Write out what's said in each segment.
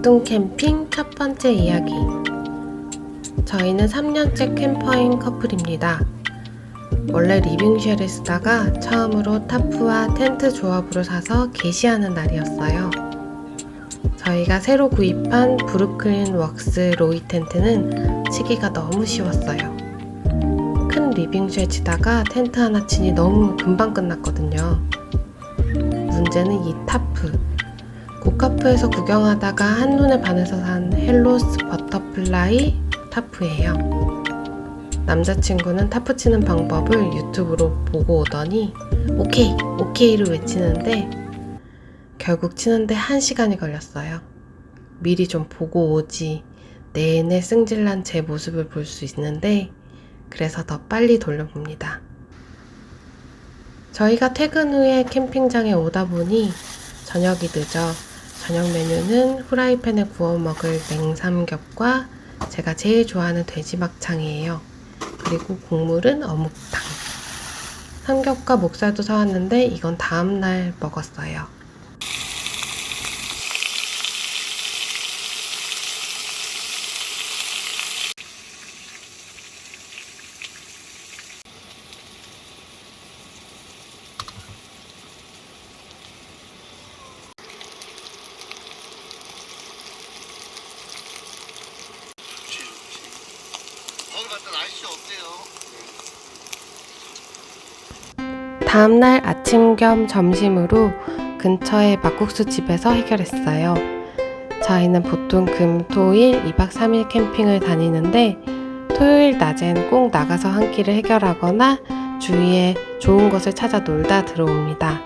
엉뚱 캠핑 첫 번째 이야기. 저희는 3년째 캠퍼인 커플입니다. 원래 리빙쉘을 쓰다가 처음으로 타프와 텐트 조합으로 사서 게시하는 날이었어요. 저희가 새로 구입한 브루클린 웍스 로이 텐트는 치기가 너무 쉬웠어요. 큰 리빙쉘 치다가 텐트 하나 치니 너무 금방 끝났거든요. 문제는 이 타프. 고카프에서 구경하다가 한눈에 반해서 산 헬로스 버터플라이 타프예요. 남자친구는 타프 치는 방법을 유튜브로 보고 오더니 오케이, 오케이를 외치는데 결국 치는데 한 시간이 걸렸어요. 미리 좀 보고 오지. 내내 승질난 제 모습을 볼 수 있는데 그래서 더 빨리 돌려봅니다. 저희가 퇴근 후에 캠핑장에 오다 보니 저녁이 늦어 저녁 메뉴는 후라이팬에 구워 먹을 냉삼겹과 제가 제일 좋아하는 돼지 막창이에요. 그리고 국물은 어묵탕. 삼겹과 목살도 사왔는데 이건 다음날 먹었어요. 봤더니 날씨 어때요? 다음날 아침 겸 점심으로 근처의 막국수 집에서 해결했어요. 저희는 보통 금, 토, 일 2박 3일 캠핑을 다니는데 토요일 낮엔 꼭 나가서 한 끼를 해결하거나 주위에 좋은 곳을 찾아 놀다 들어옵니다.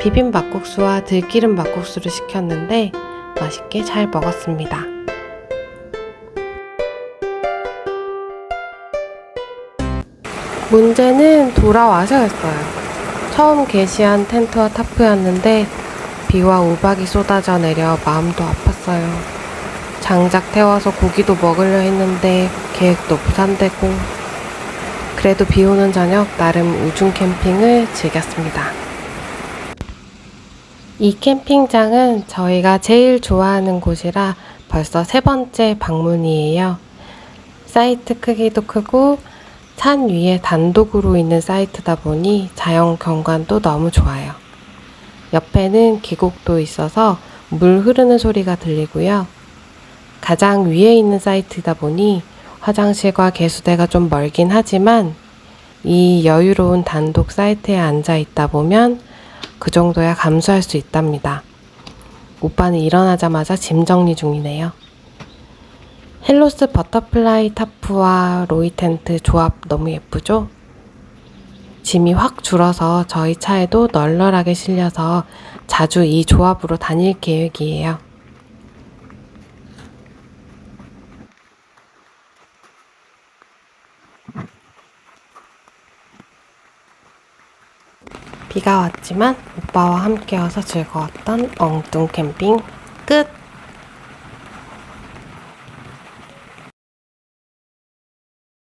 비빔 막국수와 들기름 막국수를 시켰는데 맛있게 잘 먹었습니다. 문제는 돌아와서였어요. 처음 게시한 텐트와 타프였는데 비와 우박이 쏟아져 내려 마음도 아팠어요. 장작 태워서 고기도 먹으려 했는데 계획도 무산되고 그래도 비 오는 저녁 나름 우중 캠핑을 즐겼습니다. 이 캠핑장은 저희가 제일 좋아하는 곳이라 벌써 세 번째 방문이에요. 사이트 크기도 크고 산 위에 단독으로 있는 사이트다 보니 자연 경관도 너무 좋아요. 옆에는 계곡도 있어서 물 흐르는 소리가 들리고요. 가장 위에 있는 사이트다 보니 화장실과 개수대가 좀 멀긴 하지만 이 여유로운 단독 사이트에 앉아 있다 보면 그 정도야 감수할 수 있답니다. 오빠는 일어나자마자 짐 정리 중이네요. 헬로스 버터플라이 타프와 로이 텐트 조합 너무 예쁘죠? 짐이 확 줄어서 저희 차에도 널널하게 실려서 자주 이 조합으로 다닐 계획이에요. 비가 왔지만 오빠와 함께여서 즐거웠던 엉뚱 캠핑 끝!